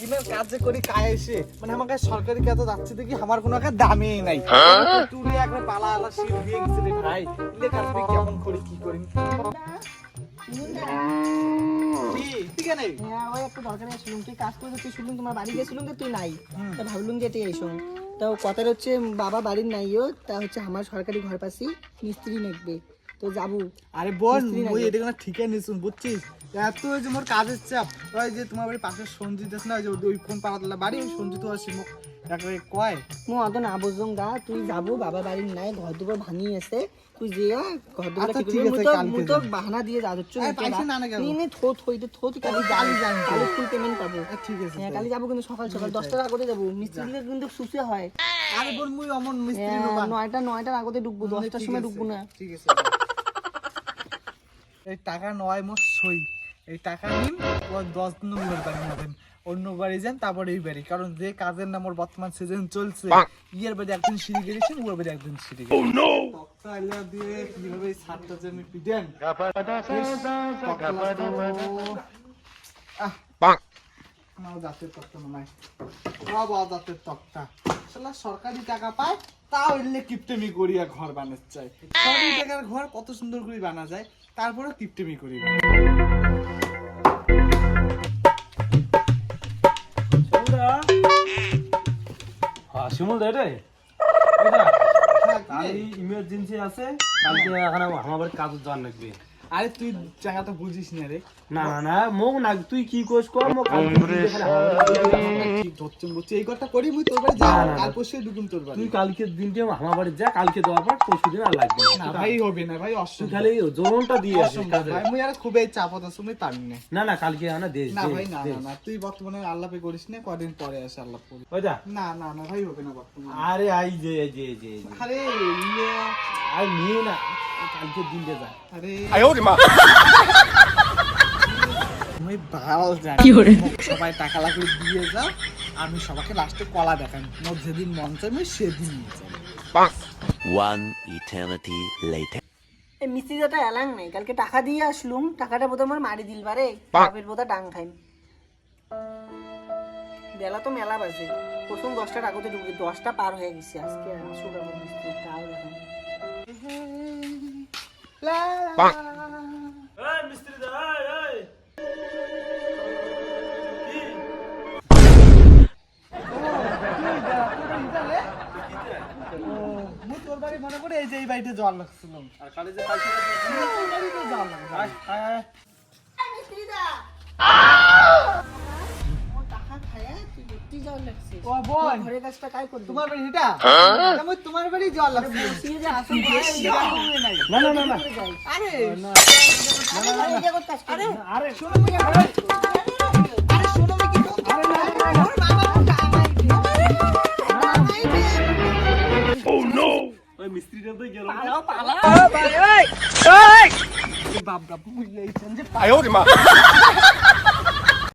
দিনের কাজ করি কাজ এসে? মানে আমাকে সরকারি কাজে যাচ্ছে দেখি আমার কোনো একটা দামই নাই। তুলে একবার পালা আলা শীত দিয়ে গেছে রে ভাই কাজ দিয়ে কেমন করি কি করি? আছে? হ্যাঁ ওই একটু দরকারে আসলুম তুই কাজ তুই শুনলুম তোমার বাড়ি গেছিলুম তো তুই নাই। তা ভাবলুম যে এটাই এসো। তো কথাটা হচ্ছে বাবা বাড়ির নাইও তা হচ্ছে আমার সরকারি ঘর পাশি মিস্ত্রি নেকবে। তো যাব। আরে মিস্ত্রি ওই কোনো ঠিকই নিছুন বুঝছিস? এত ওই যে মোর কাজের চাপ। ওই যে তোমার বাড়ির পাশে সঞ্জিত আছে না ওই যে ওই কোন পাড়াতলা বাড়ি ওই সঞ্জিত আছে মুখ একবারে কয়। মো অত না গা তুই যাব বাবা বাড়ির নাই ঘর দুপুর ভাঙি আছে। তুই যে ঘর দুপুর আচ্ছা, ঠিক ঠিক করবি আছে, মুই তো কালকে মুই তো যাব। বাহানা দিয়ে যা হচ্ছে না না কেন? নে থোত হইতে থোত কালি কালি যান তো। কালি ফুল পেমেন্ট পাবো। ঠিক আছে হ্যাঁ কালি যাব কিন্তু সকাল সকাল দশটার আগতে যাব। মিস্ত্রি কিন্তু সুসে হয়। আরে বোন মুই অমন মিস্ত্রি হ্যাঁ, নয়টা নয়টার আগতে ঢুকবো দশটার ঠিক সময় ঢুকবো না। ঠিক আছে। এই টাকা নয় মোট সই এই টাকা নিন ও দশ নম্বর বাড়ি নেবেন অন্য বাড়ি যান তারপর এই বাড়ি। কারণ যে কাজের নাম ওর বর্তমান সিজন চলছে ইয়ের বাড়ি একদিন সিঁড়ি গেছেন ওর বাড়ি একদিন সিঁড়ি গেছে আহ দিয়ে কীভাবে সাতটা জমি পিটেন? আমার জাতের তক্তা নয়। বাবা জাতের তক্তা শালা সরকারি টাকা পায় তাও এলে কিপটেমি করিয়া ঘর বানাতে চাই সরকারি টাকার ঘর কত সুন্দর করে বানা যায় তারপরে কিপটেমি করি হ্যাঁ শিমুল দে রে ইমার্জেন্সি আছে কালকে এখানে আমার কাজ যাওয়ার লাগবে। আরে তুই জায়গাটা বুঝিস না রে। না না না মোক না তুই কি কোস কর মোক এই ঘরটা করি মুই তোর বাড়ি না, কাল পরশু তোর বাড়ি। তুই কালকে দিনটা আমার বাড়ি যা কালকে দেওয়ার পর পরশু দিন আর লাগবে না। ভাই হবে না ভাই খালি জোরনটা দিয়ে আসিস ভাই মুই আর খুবই চাপত আছে মুই পারি না না না কালকে আনা দে না ভাই না না তুই বর্তমানে আল্লাহ পে করিস না কদিন পরে আসে আল্লাহ করি ওই যা। না না না ভাই হবে না বর্তমানে। আরে আই যে যে যে যে। আরে ইয়ে। আর নিয়ে না কালকে দিনটা যা। আরে। আমি বাল জানি। সবাই টাকা লাগলে দিয়ে যাও আমি সবাইকে লাস্টে কলা দেখাই। মোর যেদিন মন চাই আমি সেদিন নিয়ে যাই। One eternity later. এই মিস্ত্রিটা এলাং নাই। কালকে টাকা দিয়ে আসলুম। টাকাটা বোধহয় আমার মারি দিল বারে। বাপের বোধহয় ডাং খাইম। বেলা তো মেলা বাজে। প্রথম দশটার আগতে ঢুকবে দশটা পার হয়ে গেছে। আজকে আসুক আমার মিস্ত্রি তাও দেখেন মনে করে এই যে এই বাড়িতে জল লাগছিল। আর কালে যে জল লাগছে। লাগছে ও বোন। ঘরের কাজটা কাই করবি? তোমার বাড়ি এটা এটা মুই তোমার বাড়ি জল লাগছিল বসিয়ে যে ঘরে জায়গা করে নাই। না না না না। আরে। আরে ভাই, এই জায়গার আরে শোনো আরে। আরে শোনো কি আরে না না না ওর বাবা ওই মিস্ত্রিটা তো গেল। পালাও, পালাও। বাপ বাপ বুঝলেইছেন যে